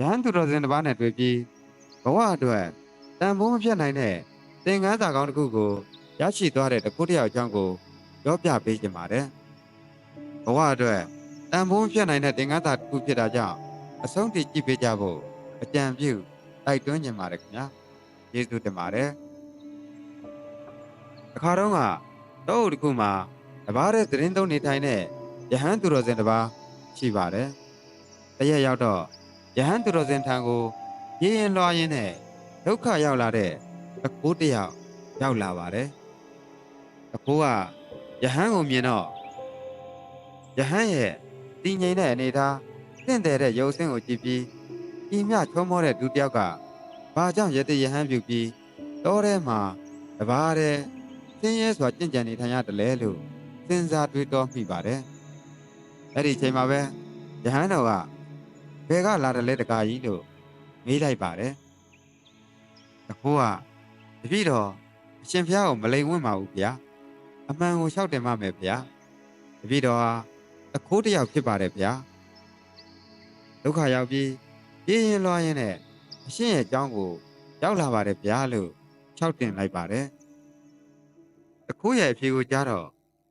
ရဟန်းသူတော်စင်တစ်ပါးနဲ့တွေ့ပြီးဘဝအတွက်တန်ဖိုးမပြတ်နိုင်တဲ့သင်ခန်းစာကောင်းတစ်ခုကိုရရှိသွားတဲ့တခုတစ်ယောက်အကြောင်းကိုပြောပြပေးခြင်းပါတယ်ဘဝအတွက်တန်ဖိုးမပြတ်နိုင်တဲ့သင်ခန်းစာတစ်ခုဖြစ်တာကြောင့်အဆုံးထိကြည့်ပေးကြဖို့အကြံပြုတိုက်တွန်းခြင်းပါတယ်ခင်ဗျာကျေးဇူးတင်ပါတယ်အခါတော့ကတော့တစ်ခုမှာတပားတဲ့သတင်းသုံးနေထိုင်တဲ့ယဟန်သူတော်စင်တစ်ပါးရှိပါတယ်တရက်ရောက်တော့ ယဟန်သူတော်စင်ထံကိုရင်းရင်လွှားရင်းနဲ့ဒုက္ခရောက်လာတဲ့တကိုးတစ်ယောက်ရောက်လာပါတယ်တကိုးကယဟန်ကိုမြင်တော့ယဟန်ရဲ့တည်ငြိမ်တဲ့အနေထားတင့်တယ်တဲ့ရုပ်ဆင်းကိုကြည့်ပြီးဤမြချုံးမောတဲ့ဒုတစ်ယောက်ကဘာကြောင့်ယတိယဟန်ပြုပြီးတောထဲမှာတပားတဲ့ဆင်းရဲစွာကြင်ကြံနေထိုင်ရတယ်လေလို့စဉ်းစားတွေးတောမိပါတယ်အဲ့ဒီချိန်မှာပဲယဟန်တော်ကဘ ယ်ကလာတယ်လဲတကာကြီးလို့မေးလိုက်ပါတယ်တခိုးကတပည့်တော်အရှင်ဖျားကိုမလိမ်ဝင့်ပါဘူးဗျာအမှန်ကိုလျှောက်တင်ပါမယ်ဗျာတပည့်တော်ဟာတခိုးတစ်ယောက်ဖြစ်ပါတယ်ဗျာဒုက္ခရောက်ပြီးပြင်းရင်လွှားရင်နဲ့အရှင်ရဲ့အကြောင်းကိုရောက်လာပါတယ်ဗျာလို့လျှောက်တင်လိုက်ပါတယ်တခိုးရဲ့အဖြေကိုကြားတော့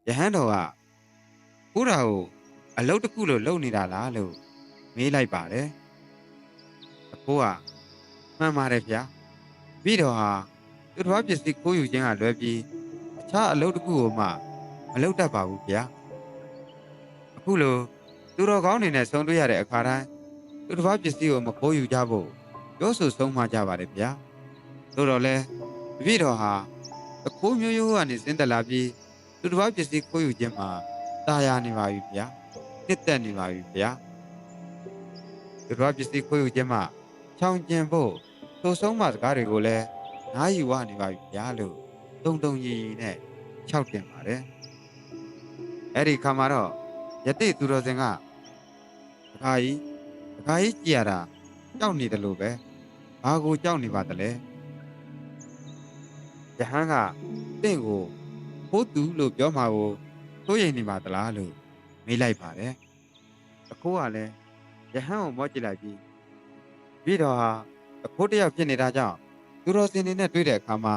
ယဟန်တော်ကကိုးတာကိုအလုတ်တစ်ခုလို့လုပ်နေတာလားလို့ မေးလိုက်ပါတယ်တခိုးကမှန်ပါတယ်ဗျာပြီးတော့ဟာသူတော်ပစ္စည်းကိုးယူခြင်းကလွဲပြီးအခြားအလုပ်တစ်ခုကိုမှမလုပ်တတ်ပါဘူးဗျာအခုလိုသူတော်ကောင်းတွေနဲ့ဆုံတွေ့ရတဲ့အခါတိုင်းသူတော်ပစ္စည်းကိုမခိုးယူကြဖို့ပြောဆိုဆုံးမကြပါတယ်ဗျာသို့တော်လဲတပည့်တော်ဟာအခိုးမျိုးရိုးကနေစင်းတက်လာပြီးသူတော်ပစ္စည်းခိုးယူခြင်းမှာတာယာနေပါပြီဗျာတစ်သက်နေပါပြီဗျာ သူတော်ပစ္စည်းခိုးယူခြင်းမှာချောင်ကျင်ဖို့သို့ဆုံးမစကားတွေကိုလည်းနားယူဝနေပါပြီဗျာလို့တုံတုံရီရီနဲ့ခြောက်တင်ပါတယ်အဲ့ဒီခါမှာတော့ယတိသူတော်စင်ကဒကာကြီးဒကာကြီးကြည်ရတာကြောက်နေတယ်လို့ပဲဘာကိုကြောက်နေပါသလဲယဟန်ကတင့်ကိုဖိုးသူလို့ပြောမှာကိုသိုးရင်နေပါသလားလို့မေးလိုက်ပါတယ်အခိုးကလည်း ယဟန်ကိုမော့ကြည့်လိုက်ပြီးပြီးတော့ဟာအခိုးတစ်ယောက်ဖြစ်နေတာကြောင့်သူတော်စင်နေနဲ့တွေ့တဲ့အခါမှာ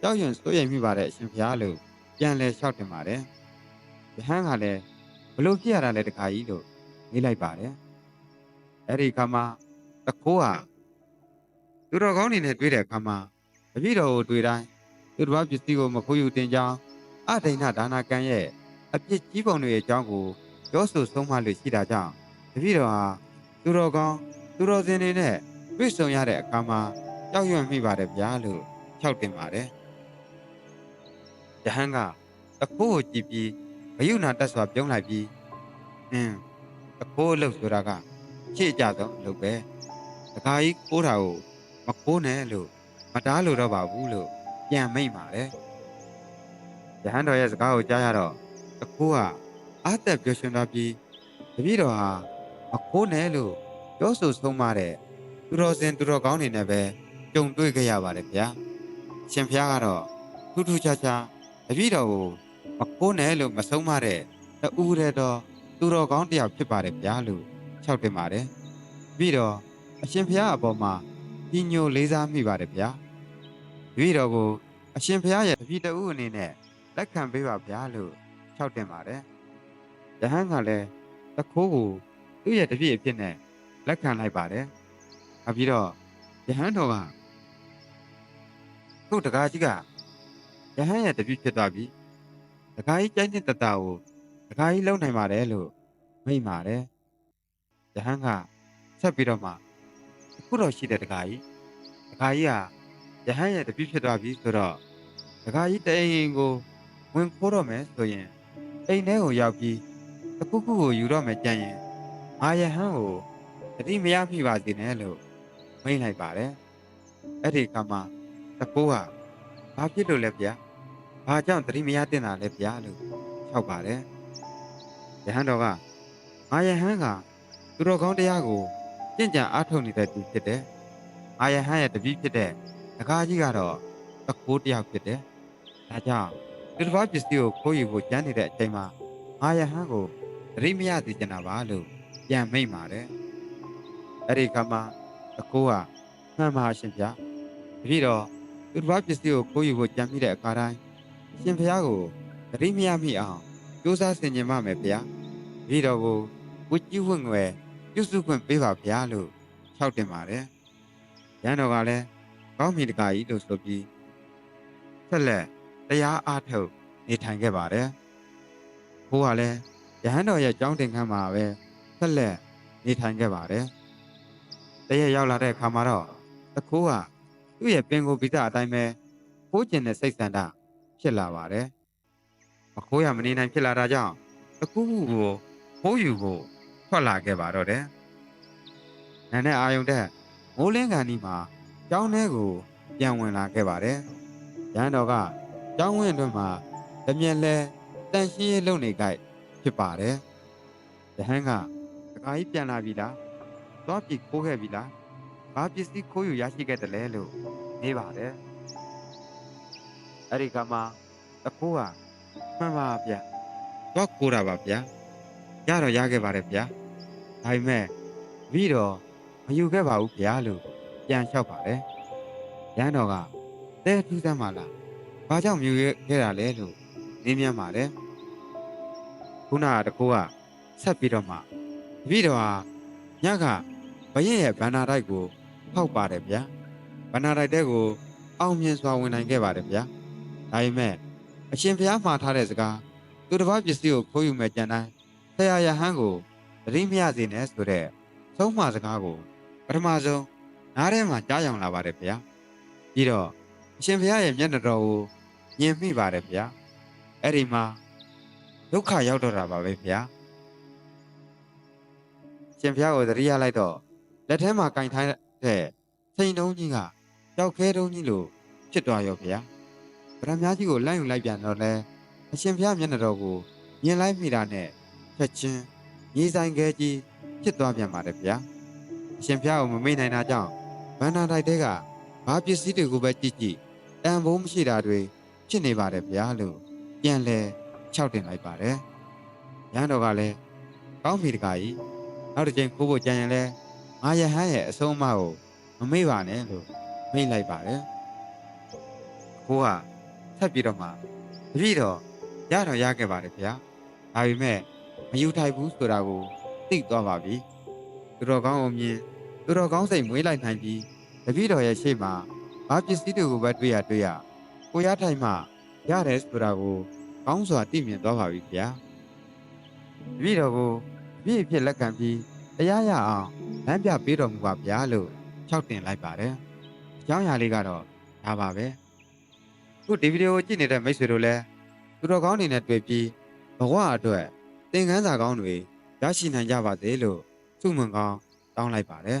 ကြောက်ရွံ့စိုးရိမ်မိပါတယ်အရှင်ဖျားလို့ပြန်လဲလျှောက်တင်ပါတယ်ယဟန်ကလည်းဘလို့ဖြစ်ရတာလဲတခါကြီးလို့မေးလိုက်ပါတယ်အဲ့ဒီအခါမှာအခိုးကသူတော်ကောင်းနေနဲ့တွေ့တဲ့အခါမှာတပည့်တော်ကိုတွေ့တိုင်းသူတော်ပစ္စည်းကိုမခိုးယူတင်ကြောင်းအဒိဏဒါနာကံရဲ့အပြစ်ကြီးပုံတွေရဲ့အကြောင်းကိုပြောဆိုဆုံးမလို့ရှိတာကြောင့်တပည့်တော်ဟာ သူတော်ကောင်းသူတော်စင်တွေနဲ့တွေ့ဆုံရတဲ့အခါမှာကြောက်ရွံ့မိပါတယ်ဗျာလို့ဖြောက်တင်ပါတယ်ယဟန်ကတခိုးကိုကြည့်ပြီးဘယုနာတက်စွာပြုံးလိုက်ပြီးအင်းတခိုးအလုပ်ဆိုတာကရှေ့ကြဆုံးအလုပ်ပဲတခါကြီးခိုးတာကိုမခိုးနဲ့လို့မတားလို့တော့ပါဘူးလို့ပြန်မိတ်ပါတယ်ယဟန်တော်ရဲ့စကားကိုကြားရတော့တခိုးကအာသက်ပြောရှင်သွားပြီးတပည့်တော်ဟာ မခိုးနဲ့လို့ပြောဆိုဆုံးမတဲ့သူတော်စင်သူတော်ကောင်းတွေနဲ့ပဲကြုံတွေ့ခဲ့ရပါတယ်ဗျာရှင်ဖျားကတော့ထူးထူးခြားခြားတပည့်တော်ကိုမခိုးနဲ့လို့မဆုံးမတဲ့တူးတဲ့တော့သူတော်ကောင်းတစ်ယောက်ဖြစ်ပါတယ်ဗျာလို့ခြောက်တင်ပါတယ်ပြီးတော့အရှင်ဖျားအပေါ်မှာပြညိုလေးစားမိပါတယ်ဗျာပြီးတော့ကိုအရှင်ဖျားရဲ့တပည့်တူအနေနဲ့လက်ခံပေးပါဗျာလို့ခြောက်တင်ပါတယ်ယဟန်ကလည်းတခိုးကို သူ့ရဲ့တပည့်အဖြစ်နဲ့လက်ခံလိုက်ပါတယ်။နောက်ပြီးတော့ယဟန်တော်ကခုတ်တကားကြီးကယဟန်ရဲ့တပည့်ဖြစ်သွားပြီ။တကားကြီးကြိုက်တဲ့တတကိုတကားကြီးလုံနိုင်ပါတယ်လို့မိန့်ပါတယ်။ယဟန်ကဆက်ပြီးတော့မှအခုတော့ရှိတဲ့တကားကြီးတကားကြီးကယဟန်ရဲ့တပည့်ဖြစ်သွားပြီဆိုတော့တကားကြီးတအိမ်ကိုဝင်ခိုးတော့မယ်ဆိုရင်အိမ်ထဲကိုရောက်ပြီးတခုခုကိုယူတော့မယ်ကြံရင် ငါယဟန်ကိုတတိမရမိပါစေနဲ့လို့မိန့်လိုက်ပါတယ်အဲ့ဒီခါမှာတကိုးကဘာဖြစ်လို့လဲဗျာဘာကြောင့်တတိမရတင်တာလဲဗျာလို့ဖြောက်ပါတယ်ယဟန်တော်ကငါယဟန်ကသူတော်ကောင်းတရားကိုကြင်ကြံအားထုတ်နေတဲ့သူဖြစ်တယ်ငါယဟန်ရဲ့တပည့်ဖြစ်တဲ့ဒကာကြီးကတော့တကိုးတယောက်ဖြစ်တယ်ဒါကြောင့်သူတစ်ပါးပစ္စည်းကိုခိုးယူဖို့ကြမ်းနေတဲ့အချိန်မှာငါယဟန်ကိုတတိမရသေးချင်တာပါလို့ ပြန်မိန့်ပါတယ်အဲ့ဒီခါမှာအကိုကမှန်ပါရှင်ဗျာတပည့်တော်သူတစ်ပါးပစ္စည်းကိုခိုးယူဖို့ကြံမိတဲ့အခါတိုင်းရှင်ဖျားကိုတတိမရမိအောင်ကြိုးစားဆင်ခြင်ပါမယ်ဗျာတပည့်တော်ကိုဝစ်ကြီးဝင့်ငွယ်ပြုစုခွင့်ပေးပါဗျာလို့လျှောက်တင်ပါတယ်ရန်တော်ကလည်းကောင်းပြီတကားကြီးလို့ဆိုပြီးဆက်လက်တရားအားထုတ်နေထိုင်ခဲ့ပါတယ်ဘိုးကလည်းရဟန်းတော်ရဲ့ကြောင်းတင်ခန်းမှာပဲ ဆက်လက်နေထိုင်ခဲ့ပါတယ်တရက်ရောက်လာတဲ့အခါမှာတော့တခိုးကသူ့ရဲ့ပင်ကိုပိသအတိုင်းပဲဖိုးကျင်တဲ့စိတ်ဆန္ဒဖြစ်လာပါတယ်မခိုးရမနေနိုင်ဖြစ်လာတာကြောင့်တကူးကူကိုဖိုးယူကိုထွက်လာခဲ့ပါတော့တယ်နန်းနဲ့အာယုန်တဲ့မိုးလင်းကန်ဒီမှာကျောင်းထဲကိုပြန်ဝင်လာခဲ့ပါတယ်ရဟန်းတော်ကကျောင်းဝင်းအတွင်းမှာတမြက်လဲတန်ရှင်းရေးလုပ်နေကြဖြစ်ပါတယ်ရဟန်းက တခါကြီးပြန်လာပြီလားသွားပြီခိုးခဲ့ပြီလားဘာပစ္စည်းခိုးယူရရှိခဲ့တယ်လဲလို့နေပါတယ်အဲ့ဒီကမှတခိုးကမှန်ပါဗျသွားခိုးတာပါဗျာရတော့ရခဲ့ပါတယ်ဗျာဒါပေမဲ့ပြီးတော့မယူခဲ့ပါဘူးဗျာလို့ပြန်လျှောက်ပါတယ်ရန်တော်ကတဲထူးစမ်းပါလားဘာကြောင့်မြူခဲ့တာလဲလို့နင်းမြန်းပါတယ်ခုနကတခိုးကဆက်ပြီးတော့မှ ပြီးတော့ဟာညကဘရင်ရဲ့ဗန္နာတိုက်ကိုဖောက်ပါတယ်ဗျာဗန္နာတိုက်တဲ့ကိုအောင်မြင်စွာဝင်နိုင်ခဲ့ပါတယ်ဗျာဒါပေမဲ့အရှင်ဘုရားမှားထားတဲ့စကားသူတစ်ပါးပစ္စည်းကိုခိုးယူမဲ့ကြံတိုင်းဆရာယဟန်ကိုတတိမရစေနဲ့ဆိုတဲ့သုံးမစကားကိုပထမဆုံးနားထဲမှာကြားယောင်လာပါတယ်ဗျာပြီးတော့အရှင်ဘုရားရဲ့မျက်နှာတော်ကိုမြင်မိပါတယ်ဗျာအဲ့ဒီမှာဒုက္ခရောက်တော့တာပါပဲဗျာ ရှင်ဘုရားကိုတတိယလိုက်တော့လက်ထဲမှာကင်ထားတဲ့စိန်တုံးကြီးကကြောက်ခဲတုံးကြီးလိုဖြစ်သွားရောဗျာဗရမများကြီးကိုလိုက်ယူလိုက်ပြန်တော့လဲအရှင်ဘုရားမျက်နှာတော်ကိုမြင်လိုက်မိတာနဲ့ချက်ချင်းညီဆိုင်ခဲကြီးဖြစ်သွားပြန်ပါတယ်ဗျာအရှင်ဘုရားကိုမမေ့နိုင်တာကြောင့်ဗန္နာတိုက်တဲကဘာပစ္စည်းတွေကိုပဲကြည့်ကြည့်တန်ဖိုးမရှိတာတွေဖြစ်နေပါတယ်ဗျာလို့ပြန်လဲခြောက်တင်လိုက်ပါတယ်ရန်တော်ကလည်းကောင်းပြီတကားကြီး နောက်တစ်ချိန်ခိုးဖို့ကြံရင်လဲငါယဟန်ရဲ့အဆုံးအမကိုမမေ့ပါနဲ့လို့မိတ်လိုက်ပါတယ်ခိုးကဆက်ပြီးတော့မှတပည့်တော်ရတော့ရခဲ့ပါတယ်ဗျာဒါပေမဲ့မယူထိုက်ဘူးဆိုတာကိုသိသွားပါပြီသူတော်ကောင်းအောင်မြင်သူတော်ကောင်းစိတ်မွေးလိုက်နိုင်ပြီးတပည့်တော်ရဲ့ရှေ့မှာဘာပစ္စည်းတွေကိုပဲတွေ့ရတွေ့ရကိုရထိုင်မှရတယ်ဆိုတာကိုကောင်းစွာသိမြင်သွားပါပြီဗျာတပည့်တော်ကိုတ ပည့်အဖြစ်လက်ခံပြီးတရားရအောင်လမ်းပြပေးတော်မူပါဗျာလို့၆တင်လိုက်ပါတယ်အကြောင်းအရာလေးကတော့ဒါပါပဲခုဒီဗီဒီယိုကိုကြည့်နေတဲ့မိတ်ဆွေတို့လည်းသူတော်ကောင်းတွေနဲ့တွေ့ပြီးဘဝအတွက်သင်ခန်းစာကောင်းတွေရရှိနိုင်ကြပါစေလို့ဆုမွန်ကောင်းတောင်းလိုက်ပါတယ်